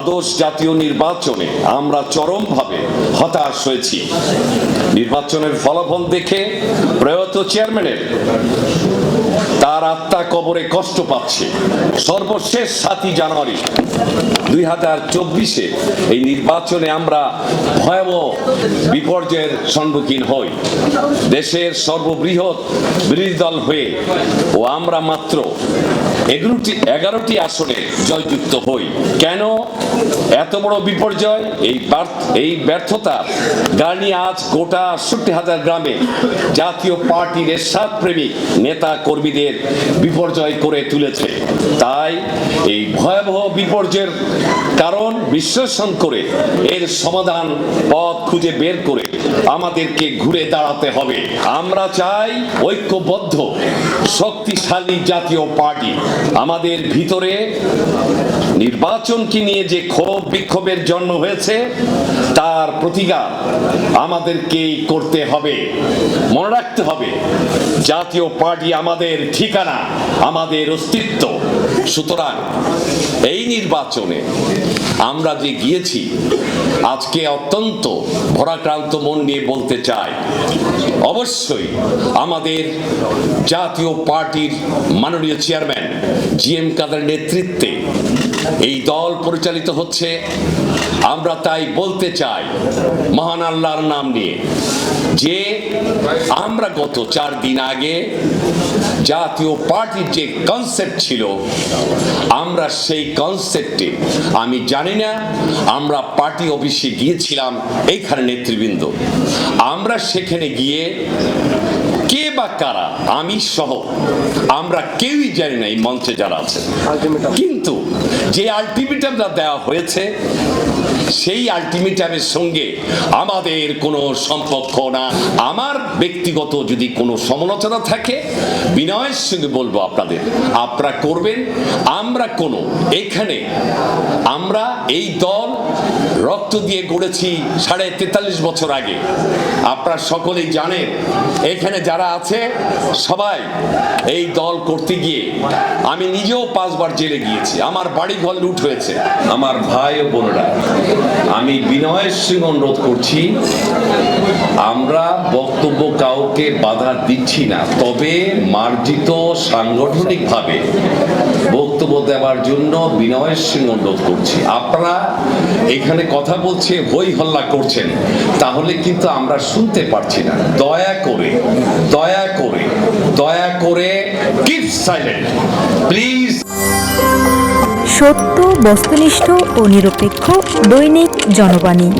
দ্বাদশ জাতীয় নির্বাচনে আমরা চরমভাবে হতাশ হয়েছি। নির্বাচনের ফলাফল দেখে প্রয়াত চেয়ারম্যানের তার আত্মা কবরে কষ্ট পাচ্ছে। সর্বশেষ সাতই জানুয়ারি দুই হাজার চব্বিশে এই নির্বাচনে আমরা ভয়াবহ বিপর্যয়ের সম্মুখীন হই। দেশের সর্ববৃহৎ বিরোধী দল হয়ে ও আমরা মাত্র এগারোটি এগারোটি আসনে জয়যুক্ত হই। কেন? এত বড় বিপর্যয়, এই এই ব্যর্থতা গানি আজ গোটা আটষট্টি হাজার গ্রামে জাতীয় পার্টির এরশাদ প্রেমিক, নেতা কর্মীদের বিপর্যয় করে তুলেছে। তাই এই ভয়াবহ বিপর্যয়ের কারণ বিশ্লেষণ করে এর সমাধান পথ খুঁজে বের করে আমাদেরকে ঘুরে দাঁড়াতে হবে। আমরা চাই ঐক্যবদ্ধ শক্তিশালী জাতীয় পার্টি। আমাদের ভিতরে নির্বাচনকে নিয়ে যে ক্ষোভ বিক্ষোভের জন্ম হয়েছে, তার প্রতিকার আমাদেরকেই করতে হবে। মনে রাখতে হবে, জাতীয় পার্টি আমাদের ঠিকানা, আমাদের অস্তিত্ব। সুতরাং এই নির্বাচনে আমরা যে গিয়েছি, আজকে অত্যন্ত ভরাক্রান্ত মন নিয়ে বলতে চাই, অবশ্যই আমাদের জাতীয় পার্টির মাননীয় চেয়ারম্যান জি এম কাদের নেতৃত্বে এই দল পরিচালিত হচ্ছে। আমরা তাই বলতে চাই, মহান আল্লাহর নাম নিয়ে। যে আমরা গত চার দিন আগে জাতীয় পার্টির যে কনসেপ্ট ছিল, আমরা সেই কনসেপ্টে আমি জানি না, আমরা পার্টি অফিসে গিয়েছিলাম এইখানে নেতৃবৃন্দ। আমরা সেখানে গিয়ে কে বা কারা, আমি সহ, আমরা কেউই জানি না এই মঞ্চে যারা আছে কিন্তু যে আলটিমেটামটা দেওয়া হয়েছে সেই আলটিমেটামের সঙ্গে আমাদের কোনো সম্পর্ক না। আমার ব্যক্তিগত যদি কোনো সমালোচনা থাকে, বিনয়ের সঙ্গে বলব আপনাদের, আপনারা করবেন, আমরা কোনো, এখানে আমরা এই দল রক্ত দিয়ে গড়েছি সাড়ে তেতাল্লিশ বছর আগে। আপনারা সকলেই জানেন, এখানে যারা আছে, সবাই এই দল করতে গিয়ে আমি নিজেও পাঁচবার জেলে গিয়েছি। আমার বাড়ি ঘর লুট হয়েছে। আমার ভাই ও বোনরা, আমি বিনয়ের সঙ্গে অনুরোধ করছি। আমরা বক্তব্য কাউকে বাধা দিচ্ছি না, তবে মার্জিত সাংগঠনিকভাবে দেওয়ার জন্য বিনয়ের সঙ্গে অনুরোধ করছি। আপনারা এখানে কথা বলছে হই হল্লা করছেন। তাহলে কিন্তু আমরা শুনতে পারছি না। দয়া করে দয়া করে দয়া করে কিপ সাইলেন্ট প্লিজ সত্য, বস্তুনিষ্ঠ ও নিরপেক্ষ দৈনিক জনবাণী।